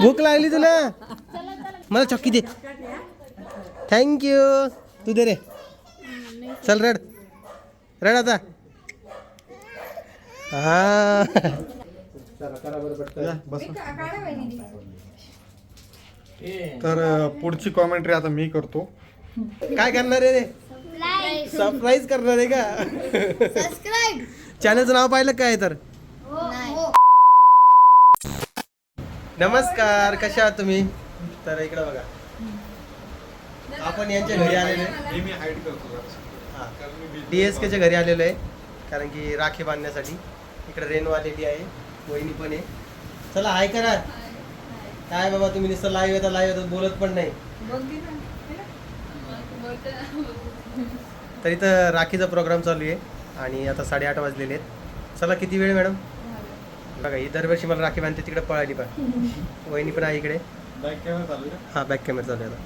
भूक लागली तुला? मला चक्की दे. थँक्यू तू दे रे. चल रड. रड आता. हा. तर पुढची कॉमेंट्री आता मी करतो. काय करणार आहे रे? सरप्राईज करणार आहे का? सबस्क्राईब चॅनलचं नाव पाहिलं काय तर? नाही. नमस्कार कशा आहात तुम्ही? तर इकडं बघा. आपण यांच्या घरी आलेलो आहे. हे मी हाईड करतो जरासं. कारण मी busy डी एस केच्या घरी आलेलो आहे कारण की राखी बांधण्यासाठी. इकडे रेणू आलेली आहे वहिनी पण आहे. चला हाय करा. काय बाबा तुम्ही नुसतं लाईव्ह येता लाईव्ह येतात बोलत पण नाही. तर इथं राखीचा प्रोग्राम चालू आहे. आणि आता साडेआठ वाजलेले आहेत. चला किती वेळ मॅडम? बघा ही दरवर्षी मला राखी बांधते तिकडे पळाली पण. वहिनी पण आहे इकडे. बॅक कॅमेरा चालू आहे का? हा बॅक कॅमेरा चालू आहे आता.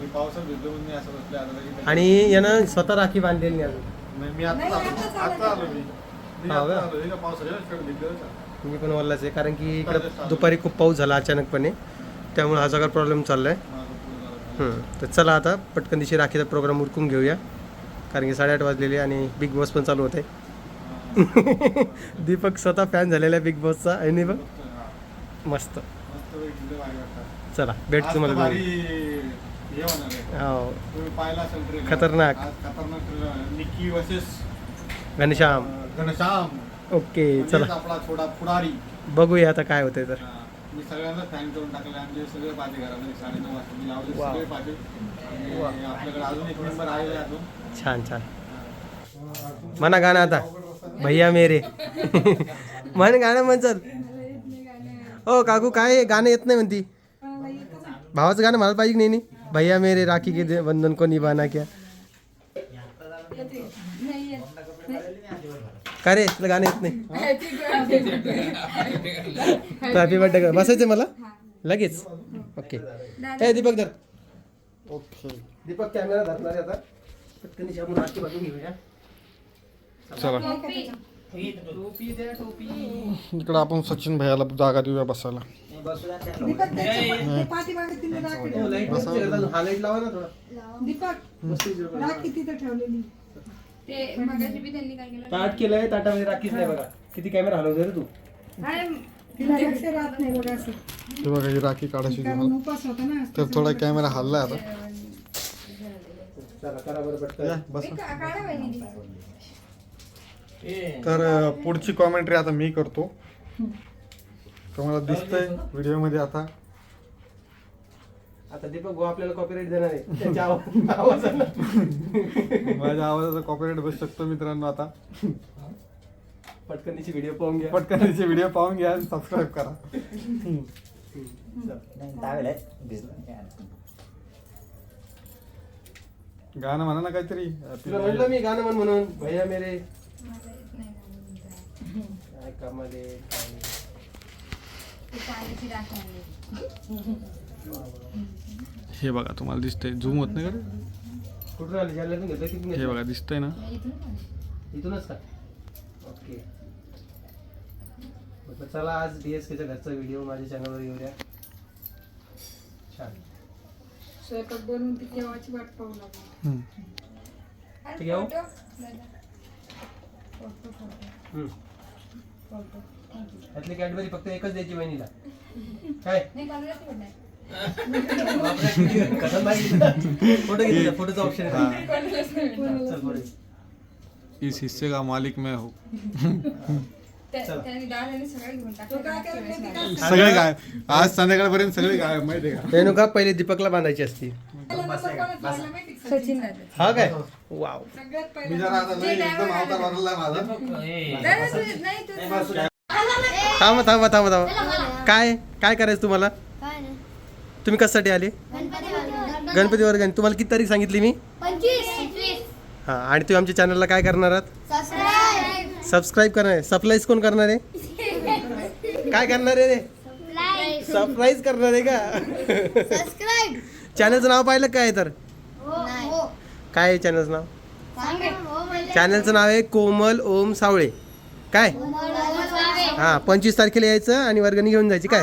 मी पावसात भिजलो म्हणून मी असं बसले आता लगेच- आणि यानं स्वतः राखी बांधलेली नाही अजून. नाही मी आता आलो आता आलो मी. मी हा आता का? आलो का? पावसाच्या वेळेस भिजलेलोच आहे. मी पण वल्लाच आहे कारण की इकडं दुपारी खूप पाऊस झाला अचानकपणे. त्यामुळे हा सगळा प्रॉब्लेम झालं. हम्म. तर चला आता पटकन दिवशी राखीचा प्रोग्राम उरकून घेऊया. कारण की साडेआठ वाजलेले आणि बिग बॉस पण चालू होते दीपक स्वतः फॅन झालेला आहे बिग बॉसचा आणि बघ. मस्त. चला भेट तुम्हाला. हे. खतरनाक. निकी वर्सेस घनश्याम घनश्याम ओके म्हणजेच चला आपला थोडा पुढारी बघूया आता काय होतंय तर. मी सगळ्यांना फॅन करून टाकले आमचे सगळे पाहिजे घरामध्ये साडेनऊ वाजता मी लावले. सगळे पाहिजे आपल्याकडे अजून एक नंबर आहे अजून छान छान. म्हणा गाणं आता. भैया मेरे. म्हण गाणं म्हण चल ओ हो, काकू काय गाणं येत नाही म्हणती. भावाचं गाणं मला पाहिजे की नाही नी? भैया मेरे राखी के दे- बंधन को निभाना क्या? काय रे तुला गाणं येत नाही? हॅपी बर्थडे कर. बसायचं मला? लगेच. ओके. हे दीपक धर. ओके. दीपक कॅमेरा धरणार आता. पटकन आपण राखी बांधून घेऊया. चला. इकडं आपण सचिन भैयाला जागा देऊया बसायला. दीपक त्याच्या पाठीमागे तिने राखी हो, लाइट बसा. नसते का? लाइट लावा ना थोडा. दीपक राखी तिथे ठेवलेली. ते मगाशी बी त्यांनी काय केलं? ताट केलंय ताटामध्ये राखीच नाही बघा. किती कॅमेरा हलवते रे तू. तिला लक्ष राहत नाही बघा असं. हे बघा ही राखी काढायची कारण तुम्हाला. उपास होता ना. तर थोडा कॅमेरा हल्लाय आता. चला करा बरं या, पटकन बसा तर पुढची कॉमेंट्री आता मी करतो. तुम्हाला दिसतंय व्हिडिओमध्ये आता. आता दीपक भाऊ आपल्याला कॉपीराईट देणार आहे. त्याच्या आवाज- आवाजाला माझ्या आवाजाचा कॉपीराईट बसू शकतो मित्रांनो आता. पटकन तिची व्हिडिओ पाहून घ्या. पटकन त्याचे व्हिडिओ पाहून घ्या आणि सबस्क्राईब करा. गाणं म्हणा ना काहीतरी? तुला म्हणलं मी गाणं म्हण म्हणून. भैया मेरे. काय कामाले काय नाही. पाण्याची राख आणली हे बघा तुम्हाला दिसतंय. झूम होत नाही का रे? कुठून आले जालन्यातून घेतलं की हे बघा दिसतंय ना? इथूनच का? ओके. म्हटलं चला आज डी एस केच्या घरचा व्हिडिओ माझ्या चॅनलवर येऊया छान. स्वयंपाक बनवून ती केव्हाची वाट पाहू लागली हम्म. ठीक आहे हो? हम्म. यातली कॅडबरी फक्त एकच द्यायची बहिणीला काय फ़ोटो घेतला फोटोचा ऑप्शन आहे चल पुढे. इस हिस्से का मालिक मैं हूँ त्या- त्यांनी डाळ आणि सगळं घेऊन टाकलं? सगळे काय आज संध्याकाळपर्यंत सगळे काय माहिती आहे का? रेणुका पहिले दीपकला बांधायची असती? सचिन हा काय? वाव. सगळ्यात मी पहिला जरा आता लय एकदम अवतार वाढला माझा. नाही तू थांबा थांबा थांबा थांबा. काय? काय करायचं तुम्हाला? तुम्ही कशासाठी आले? गणपती वर्ग तुम्हाला किती तारीख सांगितली मी? पंचवीस. हा आणि तुम्ही आमच्या चॅनलला काय करणार आहात? सबस्क्राईब करणार आहे. सप्लाईज कोण करणार आहे? काय करणार आहे रे? सरप्राईज करणार आहे का? चॅनलचं नाव पाहिलं काय तर? हो काय आहे चॅनलचं नाव? सांग. हो चॅनलचं नाव आहे कोमल ओम सावळे. काय? हा पंचवीस तारखेला यायचं आणि वर्गणी घेऊन जायची. काय?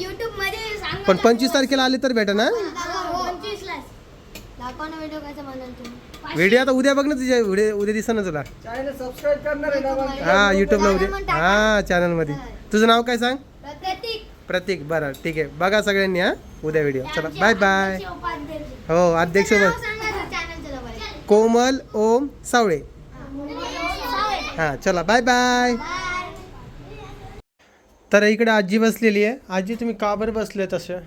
युट्यूबमध्ये सांग. पण पंचवीस तारखेला आले तर भेटा ना व्हिडिओ कसा म्हणाल तुम्ही? व्हिडिओ आता उद्या बघ ना तुझ्या उद्या उद्या दिसा ना तुला. हा युट्यूबला उद्या. हा चॅनलमध्ये. तुझं नाव काय सांग? प्रतीक. प्रतीक बरं ठीक आहे. बघा सगळ्यांनी हा उद्या व्हिडिओ चला बाय बाय. हो अध्यक्ष. कोमल ओम सावळे. हा चला बाय बाय बाय. तर इकडे आजी बसलेली आहे. आजी तुम्ही का बरं बसले तसे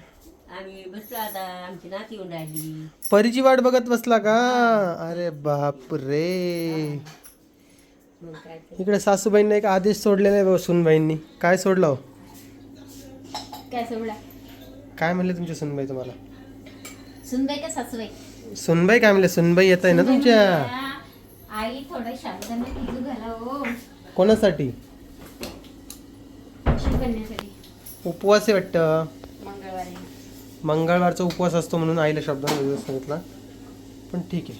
आम्ही बसलो आता आमची नाती येऊन राहिली परीची वाट बघत बसला का? अरे बाप रे मग काय ते. इकडे सासूबाईंना एक आदेश सोडलेला आहे सुनबाईंनी. काय सोडलं हो? काय सोडला? काय म्हणले तुमच्या सुनबाई तुम्हाला? सुनबाई का सासूबाई? सुनबाई काय म्हणले? सुनबाई येत आहे ना तुमच्या? आई थोडं शांताने तिजू घाला हो. कोणासाठी? शिकण्यासाठी उपवास आहे वाटतं. मंगळवारचा उपवास असतो म्हणून आईला शब्दांमध्ये सांगितला. पण ठीक आहे.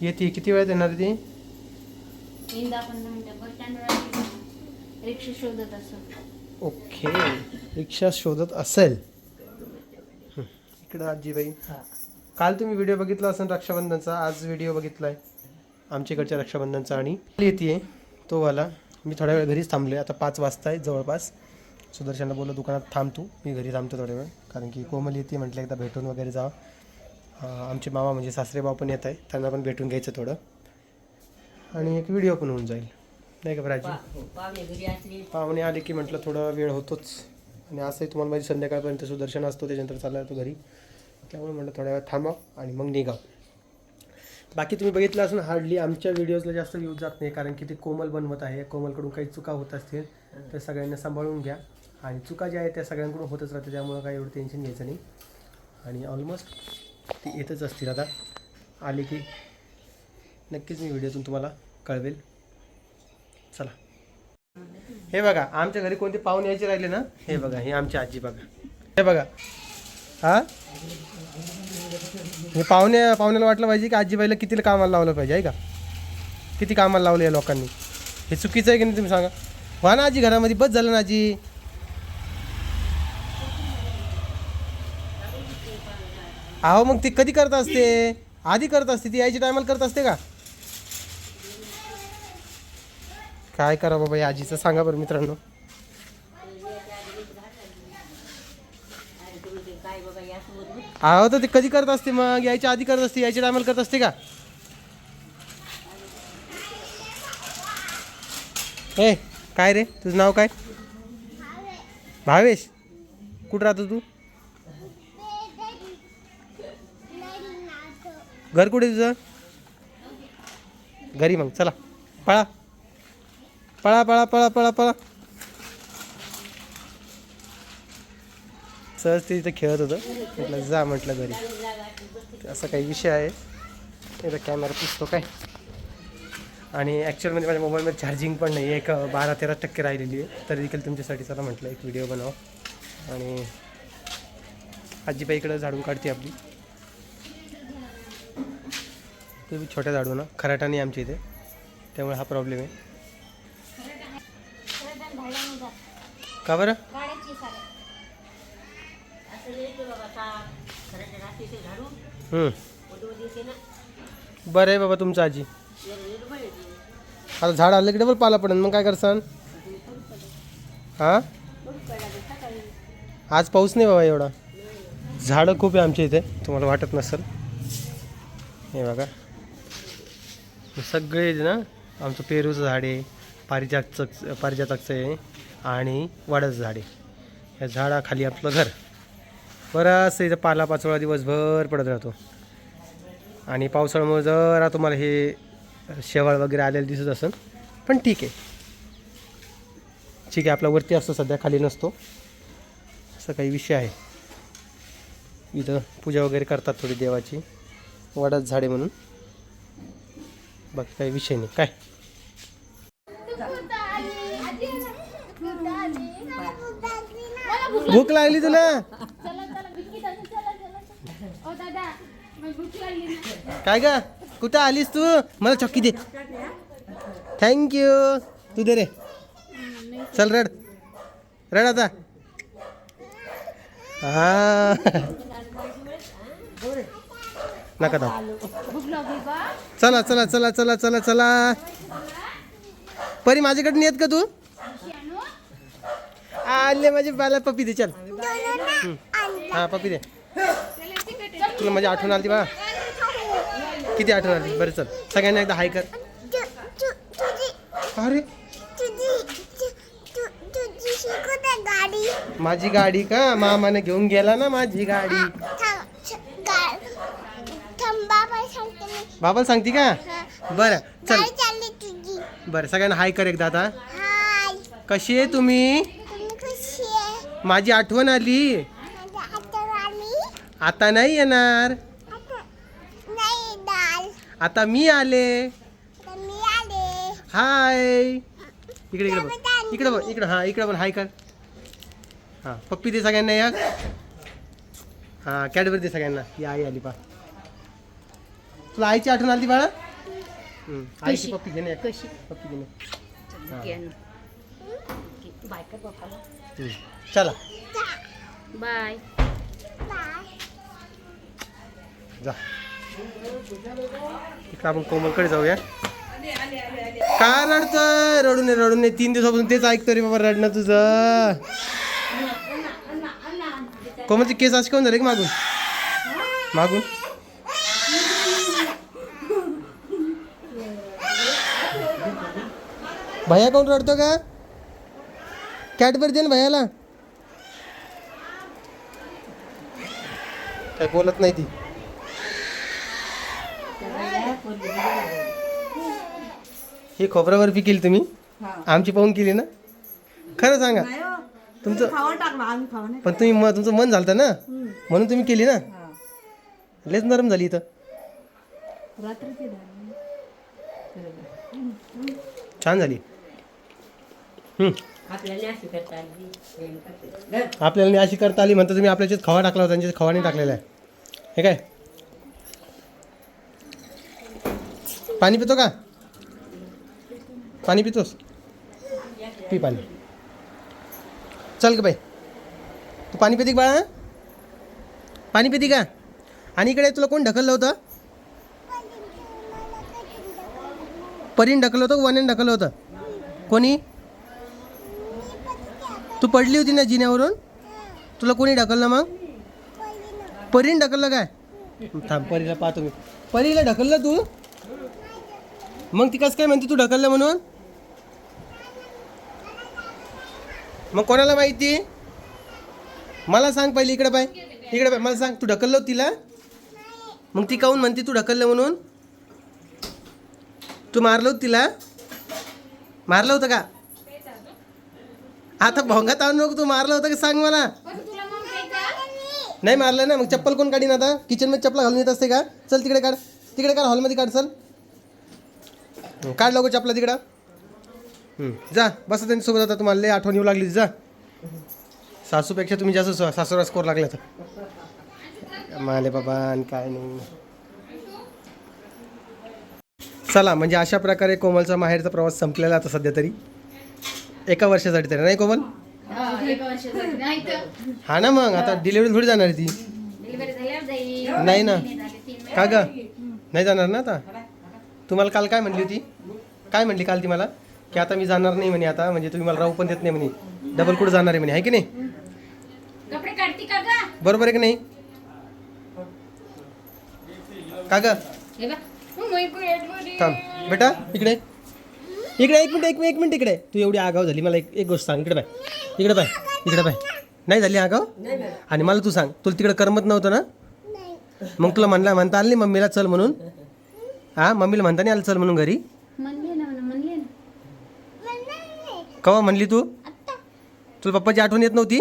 येते किती वेळात येणार ती? रिक्षा शोधत ओके रिक्षा शोधत असेल. इकडं आजीबाई. काल तुम्ही व्हिडिओ बघितला असेल रक्षाबंधनचा आज व्हिडिओ बघितलाय. आमच्याकडच्या रक्षाबंधनचा आणि येते. तो वाला मी थोड्या वेळ घरीच थांबले आता पाच वाजता आहे जवळपास. सुदर्शनला बोललो दुकानात थांब तू मी घरी थांबतो थोड्या वेळ. कारण की कोमल येते म्हटलं एकदा भेटून वगैरे जा. आमचे मामा म्हणजे सासरेबाव पण येत आहे त्यांना पण भेटून घ्यायचं थोडं. आणि एक व्हिडिओ पण होऊन जाईल. नाही का प्राची पाहुणे आले की म्हटलं थोडा वेळ होतोच. आणि असंही तुम्हाला माहिती संध्याकाळपर्यंत सुदर्शन असतो त्याच्यानंतर चालला तो घरी. त्यामुळे म्हटलं थोड्या वेळ थांबा आणि मग निघा. बाकी तुम्ही बघितलं असून हार्डली आमच्या व्हिडिओजला जास्त व्ह्यूज जात नाही कारण की ते कोमल बनवत आहे. कोमलकडून काही चुका होत असतील तर सगळ्यांना सांभाळून घ्या. आणि चुका ज्या आहेत त्या सगळ्यांकडून होतच राहते त्यामुळं काही एवढं टेन्शन घ्यायचं नाही. आणि ऑलमोस्ट ती येतच असतील आता. आली की नक्कीच मी व्हिडिओतून तुम्हाला कळवेल. चला. हे बघा आमच्या घरी कोणते पाहुणे यायचे राहिले ना? हे बघा हे आमची आजी बघा. हे बघा. हा? हे पाहुणे पाहुण्याला वाटलं पाहिजे की आजीबाईला कितीला कामाला लावलं पाहिजे आहे का? किती कामाला लावलं या लोकांनी? हे चुकीचं आहे की नाही तुम्ही सांगा? व्हा ना आजी घरामध्ये बस झालं ना आजी. अहो मग ती कधी करत असते? आधी करत असते? ती यायच्या टायमाला करत असते का? काय करा बाबा या आजीचं? सांगा बरं मित्रांनो. अहो तर ते कधी करत असते मग? यायच्या आधी करत असते? यायच्या टायमाला करत असते का? ए काय रे? तुझं नाव काय? भावेश. कुठं राहतो तू? घर कुठे तुझं? घरी मग चला. पळा. पळा पळा पळा पळा पळा. सहज ते इथं खेळत होतं. म्हटलं जा म्हटलं घरी. असा काही विषय आहे. इथं कॅमेरा पुसतो काय? आणि ॲक्च्युअलमध्ये माझ्या मोबाईलमध्ये चार्जिंग पण नाही. एक बारा तेरा टक्के राहिलेली आहे. तरी देखील तुमच्यासाठी चला म्हटलं एक व्हिडिओ बनवा आणि आजीबाई इकडं झाडून काढते आपली. ते बी छोट्या झाडू ना. खराटा नाही आमच्या इथे. त्यामुळे हा प्रॉब्लेम आहे. का बरं? बरं आहे बाबा तुमचं आजी. आता झाड आलं की डबल पाला पडेल. मग काय करसान? हां? आज पाऊस नाही बाबा एवढा. झाडं खूप आहे आमच्या इथे. तुम्हाला वाटत नसेल. हे बघा. सगळे ना आमचं पेरूचं झाड आहे पारिजातचं पारिजातकचं आहे आणि वडाचं झाड आहे. या झाडाखाली आपलं घर. बराचसं इथं पाला पाचोळा दिवसभर पडत राहतो. आणि पावसाळ्यामुळे जरा तुम्हाला हे शेवाळ वगैरे आलेलं दिसत असेल पण ठीक आहे. ठीक आहे आपला वरती असतो सध्या खाली नसतो. असं काही विषय आहे. इथं पूजा वगैरे करतात थोडी देवाची. वाडाच झाडे म्हणून. बाकी काही विषय नाही. काय? भूक लागली तुला? काय का कुठं आलीस तू? मला चक्की दे. थँक्यू तू दे रे. चल रड. रड आता. हा. नका दाव चला चला चला चला चला चला. परी माझ्याकडे येत का तू? आले माझे बाला पप्पी दे चल. हा पप्पी दे. तुला माझी आठवण आली बा. किती आठवण आली? बरं चल. सगळ्यांना एकदा हाय कर. अरे. माझी गाडी का? मामाने घेऊन गेला ना माझी गाडी थांबा पण सांगते मी बाबाला सांगते का? बरं चल. चालली तुझी. बरं सगळ्यांना हाय कर एकदा आता. हाय. कशी आहे तुम्ही? तुम्ही कशी आहे. माझी आठवण आली. माझ्या हातावर आली. आता नाही येणार. आता नाही दाल आता मी आले. तर मी आले. हाय. इकडे इकडे बघ इकडे बघ इकडे हां इकडे पण हाय कर. हां पप्पी दे सगळ्यांना या. हां कॅडबरी दे सगळ्यांना. या आई आली पा. तुला आईची आठवण आली बाळा? हम्म, आईची पप्पी घेणे. कशी? पप्पी घेणे. घे ना. बाय कर बापाला हम्म, चला. बाय. बाय जा. इकडे आपण कोमलकडे जाऊया. का रडतोय? रडू नये रडू नये तीन दिवसापासून तेच ऐकतो रे बाबा रडणं तुझं. कोमलचे केस असे कोण झाले का मागून? मागून? भैया कोण रडतो का? कॅटबरी दे ना भैयाला काय बोलत नाही ती. ही खोबरा बर्फी केली तुम्ही आमची पाहून केली ना? खरं सांगा. तुमचं पण तुम्ही म तुमचं मन झालं ना? म्हणून तुम्ही केली ना? लेच नरम झाली इथं. छान झाली. आपल्याला अशी करता आली प्रेम करते. आपल्याला नाही अशी करता आली म्हणता तुम्ही आपल्याच्यात खवा टाकला होता त्यांच्यात खवा नाही टाकलेला आहे. हे काय? पाणी पितो का? पाणी पितोस? पी पाणी. चल ग बाई. तू पाणी पिती का बाळा? पाणी पिती का? आणि इकडे तुला कोण ढकललं होतं? परीन ढकललं होतं वनेन ढकललं होतं? कोणी? तू पडली होती ना जिन्यावरून? तुला कोणी ढकललं मग? परीन ढकललं काय? थांब परीला पाहतो मी. परीला ढकललं तू? मग ती कसं काय म्हणते तू ढकललं म्हणून? मग कोणाला माहिती? मला सांग पहिले इकडे पाय. इकडे पाय मला सांग तू ढकललं होतं तिला? मग ती काहून म्हणते तू ढकललं म्हणून? तू मारलं होतं तिला? मारलं होतं का? आता भोंगात आणू नको तू मारलं होतं का सांग मला? नाही मारलं ना मग चप्पल कोण काढीन आता? किचनमध्ये चप्पल घालून येत असते का? चल तिकडे काढ. तिकडे काढ हॉलमध्ये काढ चल. काढ लवकर चपला तिकडं. जा बसा त्यांच्यासोबत आता तुम्हाला लय आठवण येऊ लागली. जा. सासूपेक्षा तुम्ही जास्त सा- सासूला स्कोर लागला तर. माले बाबा आणि काय नाही. चला म्हणजे अशा प्रकारे कोमलचा माहेरचा प्रवास संपलेला आता सध्या तरी. एका वर्षासाठी तरी नाही कोमल? एका वर्षासाठी. नाही तर हा ना मग आता डिलिव्हरी थोडी जाणार आहे ती. डिलिव्हरी झाल्यावर जाईल. नाही ना. महिने झाले, तीन महिने. का ग? नाही जाणार ना आता? तुम्हाला काल काय म्हणली होती? काय म्हणली काल ती मला? की आता मी जाणार नाही म्हणे आता म्हणजे तुम्ही मला राहू पण देत नाही म्हणे. डबल कुठं जाणार आहे म्हणे आहे की नाही? कपडे काढती का गा? बरोबर आहे की नाही? का ग? हे बघ मग मी पण येतमध्ये. थांब बेटा इकडे. इकडे एक मिनिट एक मिनिट एक मिनिट इकडे. तू एवढी आगाव झाली. मला एक एक गोष्ट सांग. इकडे पाय इकडे पाय इकडे पाय नाही झाली आगाव आणि मला तू सांग. तुला तिकडे करमत नव्हतं ना? मग तुला म्हणला म्हणता आलं नाही मम्मीला चल म्हणून? हा मम्मीला म्हणता नाही आलं चल म्हणून घरी? कवा म्हणली तू? तुला पप्पाची आठवण येत नव्हती?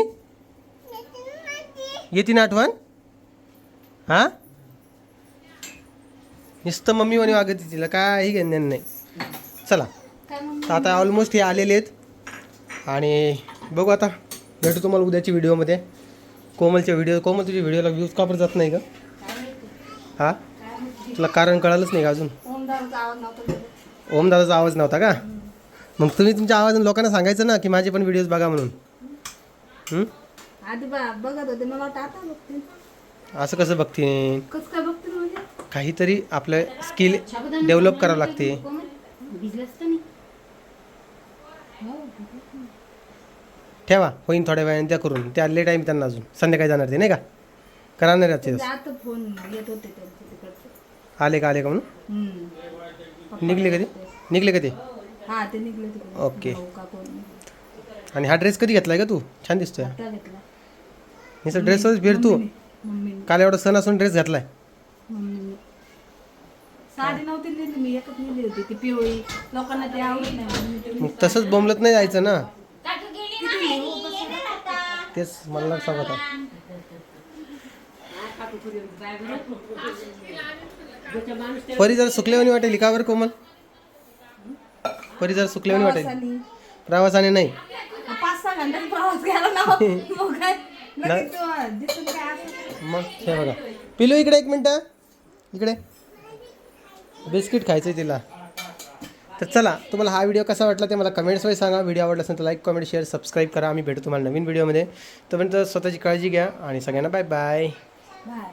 येते ना आठवण? हा? नुसतं मम्मी म्हणे वागत तिला. काही घेणं नाही. चला. तर आता ऑलमोस्ट हे आलेले आहेत. आणि बघू आता भेटू तुम्हाला उद्याच्या व्हिडिओमध्ये. कोमलच्या व्हिडिओ कोमल तुझ्या व्हिडिओला व्ह्यूज का बरं जात नाही का हा? तुला कारण कळालंच नाही का अजून? ओमदाराचा आवाज नव्हता आवाज का? मग तुम्ही तुमच्या आवाजाने लोकांना सांगायचं ना की माझे पण व्हिडिओज बघा म्हणून. बघत होते मला असं कसं बघते म्हणजे? काहीतरी आपलं स्किल डेव्हलप करावं लागते की कोमल? भिजलंच तर नाही ठेवा होईन थोड्या वेळाने त्या करून. त्या लेट टाईम त्यांना अजून. संध्याकाळी जाणार ते नाही का? करणार नाही रात्री ते. आता फोन येत होते त्यांचे तिकडचे. आले का आले का म्हणून? हम्म. निघले कधी? निघले कधी? हा ते निघले तिकडे. ओके. भाऊ का कोण आणि हा ड्रेस कधी घेतलाय का तू? छान दिसतोय. आता घेतला. हे ड्रेसवरच फिर तू मम्मीने काल एवढा सण असून ड्रेस घातलाय. मम्मीने. साडी नव्हती नेली मी एकच नेली होती ती पिवळी. लोकांना ते आवडत नाही म्हणून मी ते- मग तसंच बोंबलत नाही जायचं ना? तेच मला सांगत आहे परी जर सुकल्यावानी वाटेल का बरं कोमल? परी जर सुकल्यावानी वाटेल. प्रवासाने. नाही. मग हे बघा. पिलू इकडे एक मिनटं. इकडे. बिस्किट खायचं आहे तिला. तर चला तुम्हाला हा व्हिडिओ कसा वाटला ते मला कमेंट्समध्ये सांगा. व्हिडिओ आवडला असेल तर लाईक कमेंट शेअर सबस्क्राईब करा. आम्ही भेटू तुम्हाला नवीन व्हिडिओमध्ये तोपर्यंत स्वतःची काळजी घ्या आणि सगळ्यांना बाय बाय बाय